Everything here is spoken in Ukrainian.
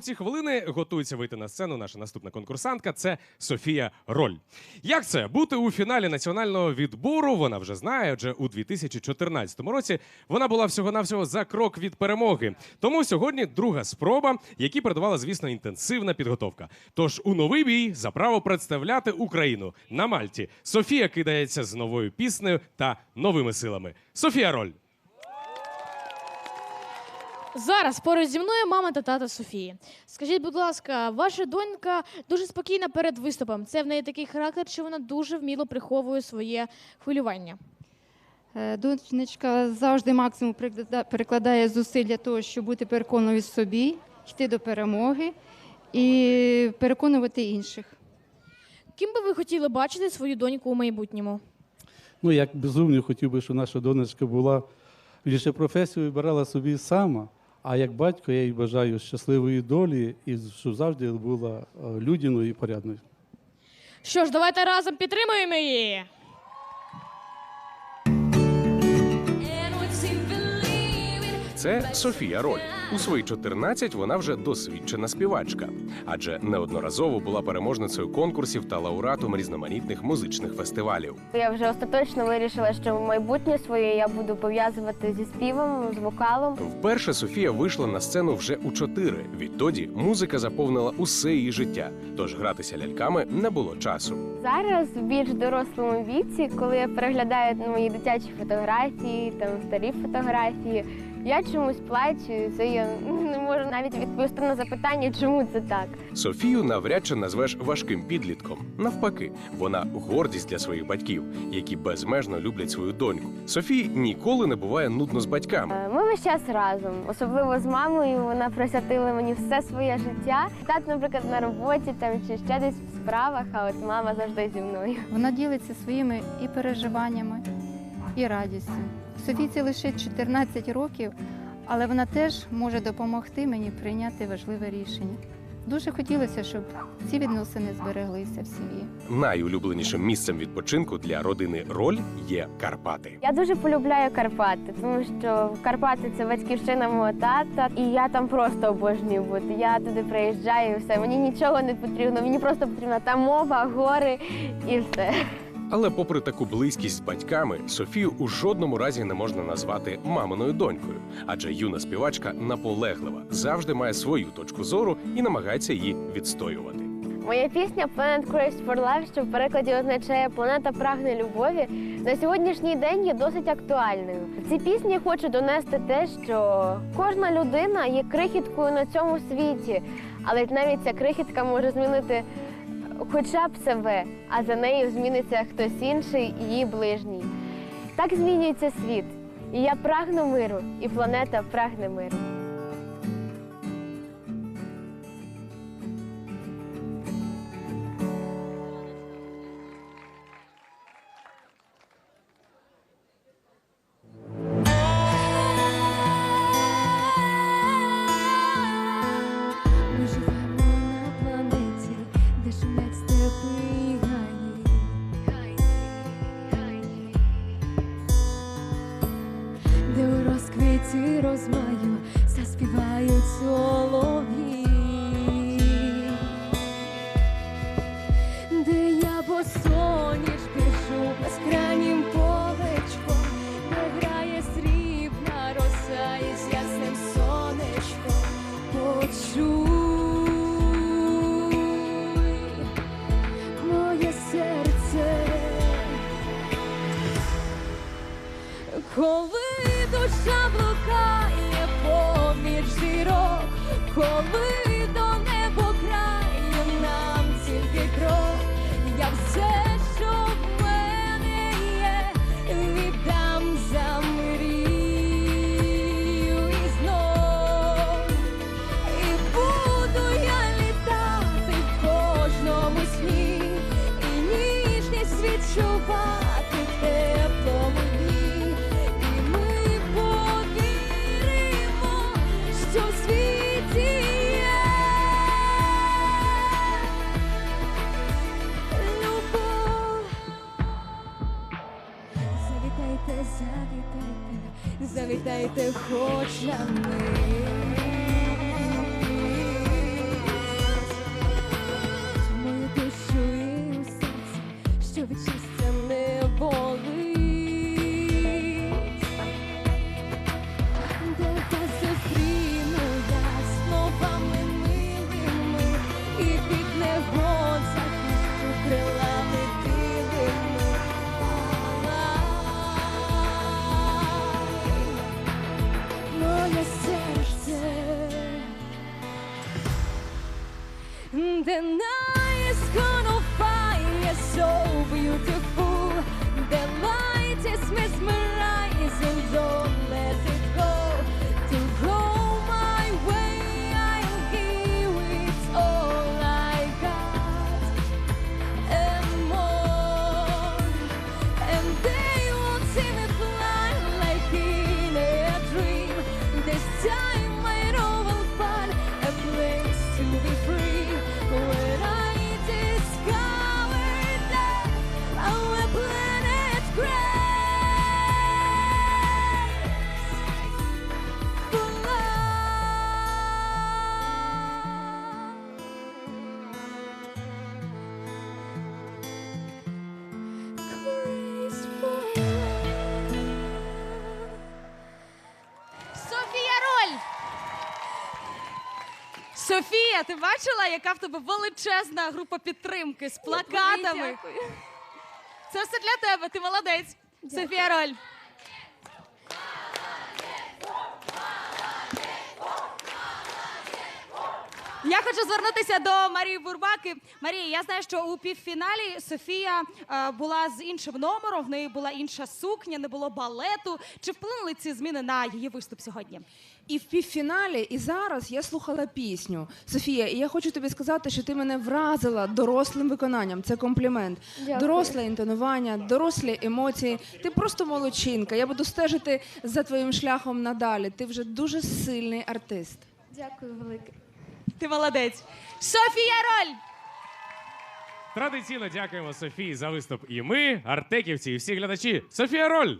Ці хвилини готується вийти на сцену наша наступна конкурсантка. Це Софія Роль. Як це бути у фіналі національного відбору? Вона вже знає, адже у 2014 році вона була всього-навсього за крок від перемоги. Тому сьогодні друга спроба, якій передувала, звісно, інтенсивна підготовка. Тож у новий бій за право представляти Україну на Мальті. Софія кидається з новою піснею та новими силами. Софія Роль. Зараз поруч зі мною мама та тата Софії. Скажіть, будь ласка, ваша донька дуже спокійна перед виступом. Це в неї такий характер, що вона дуже вміло приховує своє хвилювання. Е, Донечка завжди максимум приклада- перекладає зусиль для того, щоб бути переконаною в собі, йти до перемоги і переконувати інших. Ким би ви хотіли бачити свою доньку у майбутньому? Ну, як безумно хотів би, щоб наша донечка була лише професію вибирала собі сама. А як батько, я їй бажаю щасливої долі і щоб завжди була е, людяною і порядною. Що ж, давайте разом підтримуємо її. Це Софія Роль. У свої 14 вона вже досвідчена співачка, адже неодноразово була переможницею конкурсів та лауреатом різноманітних музичних фестивалів. Я вже остаточно вирішила, що майбутнє своє я буду пов'язувати зі співом, з вокалом. Вперше Софія вийшла на сцену вже у чотири. Відтоді музика заповнила усе її життя, тож гратися ляльками не було часу. Зараз в більш дорослому віці, коли я переглядаю мої дитячі фотографії, там старі фотографії, я чомусь плачу. і Це я не можу навіть відповісти на запитання, чому це так. Софію навряд чи назвеш важким підлітком. Навпаки, вона гордість для своїх батьків, які безмежно люблять свою доньку. Софії ніколи не буває нудно з батьками. Е, Ми весь час разом, особливо з мамою. Вона присвятила мені все своє життя. Тат, наприклад, на роботі там чи ще десь в справах, а от мама завжди зі мною. Вона ділиться своїми і переживаннями, і радістю. Софійці лише 14 років, але вона теж може допомогти мені прийняти важливе рішення. Дуже хотілося, щоб ці відносини збереглися в сім'ї. Найулюбленішим місцем відпочинку для родини роль є Карпати. Я дуже полюбляю Карпати, тому що Карпати це батьківщина мого тата, і я там просто обожнюю бути. Я туди приїжджаю, і все. Мені нічого не потрібно. Мені просто потрібна та мова, гори і все. Але, попри таку близькість з батьками, Софію у жодному разі не можна назвати маминою донькою, адже юна співачка наполеглива, завжди має свою точку зору і намагається її відстоювати. Моя пісня Planet Craves for Life, що в перекладі означає планета прагне любові, на сьогоднішній день є досить актуальною. В цій пісні хочу донести те, що кожна людина є крихіткою на цьому світі, але навіть ця крихітка може змінити хоча б себе, а за нею зміниться хтось інший, її ближній. Так змінюється світ. І я прагну миру, і планета прагне миру. Заспівають солов'ї, де я босоніж біжу безкрайнім полечком, де грає срібна роса із ясним сонечком. Почуй Завітайте, завітайте, завітайте хоч Софія, ти бачила, яка в тебе величезна група підтримки з плакатами? Це все для тебе. Ти молодець. Софія Роль. Я хочу звернутися до Марії Бурбаки. Марія, я знаю, що у півфіналі Софія е, була з іншим номером, в неї була інша сукня, не було балету. Чи вплинули ці зміни на її виступ сьогодні? І в півфіналі, і зараз я слухала пісню. Софія, і я хочу тобі сказати, що ти мене вразила дорослим виконанням. Це комплімент. Дякую. Доросле інтонування, дорослі емоції. Ти просто молодчинка. Я буду стежити за твоїм шляхом надалі. Ти вже дуже сильний артист. Дякую велике. Ти молодець. Софія Роль! Традиційно дякуємо Софії за виступ. І ми, артеківці, і всі глядачі. Софія Роль!